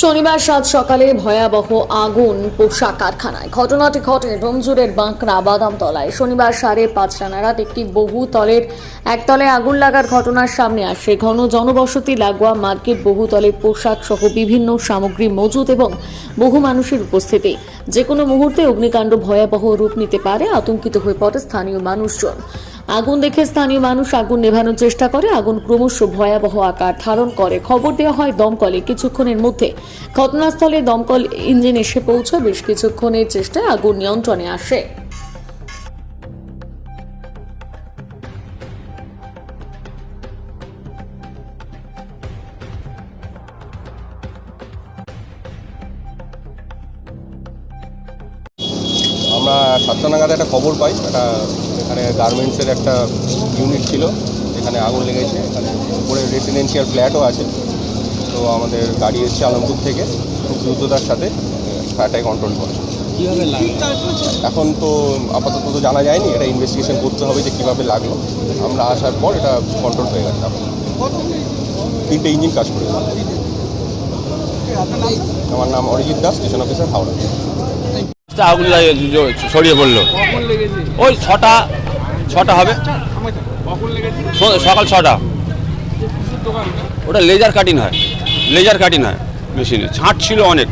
শনিবার সাত সকালে ভয়াবহ আগুন পোশাক কারখানায়। ঘটনাটি ঘটে ডোমজুরের বাঁকড়া বাদামতলায়। শনিবার সাড়ে পাঁচটা নাগাদ একটি বহুতলের একতলে আগুন লাগার ঘটনার সামনে আসে। ঘন জনবসতি, লাগোয়া মার্কেট বহুতলে পোশাক সহ বিভিন্ন সামগ্রী মজুত এবং বহু মানুষের উপস্থিতি। যে কোনো মুহূর্তে অগ্নিকাণ্ড ভয়াবহ রূপ নিতে পারে, আতঙ্কিত হয়ে পড়ে স্থানীয় মানুষজন। আগুন দেখে স্থানীয় মানুষ আগুন নেভানোর চেষ্টা করে। আগুন ক্রমশ ভয়াবহ আকার ধারণ করে। খবর দেওয়া হয় দমকলে। কিছুক্ষণের মধ্যে ঘটনাস্থলে দমকল ইঞ্জিন এসে পৌঁছে বেশ কিছুক্ষণের চেষ্টায় আগুন নিয়ন্ত্রণে আসে। আমরা সাতটা নাগাদ একটা খবর পাই। একটা এখানে গার্মেন্টসের একটা ইউনিট ছিল এখানে আগুন লেগেছে। এখানে উপরে রেসিডেন্সিয়াল ফ্ল্যাটও আছে। তো আমাদের গাড়ি এসছে আলমপুর থেকে খুব দ্রুততার সাথে ফায়ারটাকে কন্ট্রোল করে। এখন তো আপাতত তো জানা যায়নি এটা ইনভেস্টিগেশন করতে হবে যে কীভাবে লাগল। আমরা আসার পর এটা কন্ট্রোল হয়ে গেছে। তিনটে ইঞ্জিন কাজ করে আমার নাম অরিজিৎ দাস স্টেশন অফিসার হাওড়া। আগুন লাগে- ছড়িয়ে পড়ল। ওই ছটা ছটা হবে। সকাল ছটা। ওটা লেজার কাটিং হয়, লেজার কাটিং হয় মেশিনে। ছাঁট ছিল অনেক।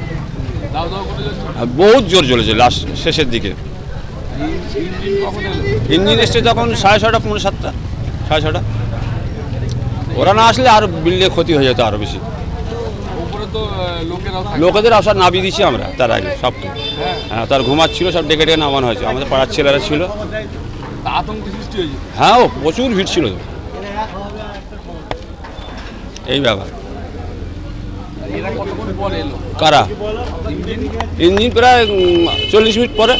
বহুত জোর জ্বলেছে লাস্ট, শেষের দিকে। ইঞ্জিন এসছে তখন সাড়ে ছটা পনেরো সাতটা, সাড়ে ছটা ওরা না আসলে আর বিল্ডে ক্ষতি হয়ে যেত আরও বেশি উপরে তো আহ, লোকেরাও থাকে লোকেদের আসার নামিয়ে দিয়েছি আমরা তার আগে সব হ্যাঁ। তার ঘুমাচ্ছিল সব ডেকে ডেকে নামানো হয়েছে। আমাদের পাড়ার ছেলেরা ছিল। হ্যাঁ ও প্রচুর ভিড় ছিল। এই ব্যাপার। এরা কতক্ষণ পরে এলো? কারা? ইঞ্জিন? প্রায় চল্লিশ মিনিট পরে।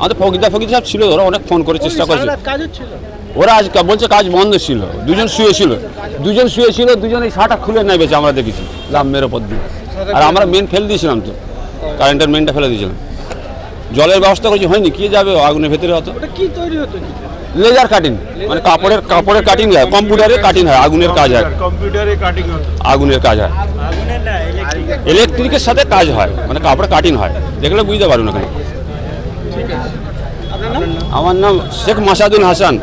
আমাদের ফকিদা ফকির সাহেব ছিল ধরো অনেক ফোন করে চেষ্টা করেছে ওরা আজ বলছে কাজ বন্ধ ছিল। দুজন শুয়ে ছিল দুজন শুয়ে ছিল দুজন এই শাটা খুলে নেবেছে আমরা দেখেছি লাম্বের ওপর দিয়ে। আর আমরা মেন ফেলে দিয়েছিলাম তো কারেন্টের মেনটা ফেলে দিয়েছিলাম। জলের ব্যবস্থা করেছি হয়নি কি যাবে আগুনের ভেতরে হতো কি তৈরি হতো লেজার কাটিং মানে কাপড়ের কাপড়ের কাটিং হয় কম্পিউটারে কাটিং হয় আগুনের কাজ হয়। কম্পিউটারে কাটিং হতো। আগুনের কাজ হয়। ইলেকট্রিকের সাথে কাজ হয় মানে কাপড়ে কাটিং হয়। দেখলে বুঝতে পারবেন ওখানে। আমার নাম শেখ মাসাদুল হাসান।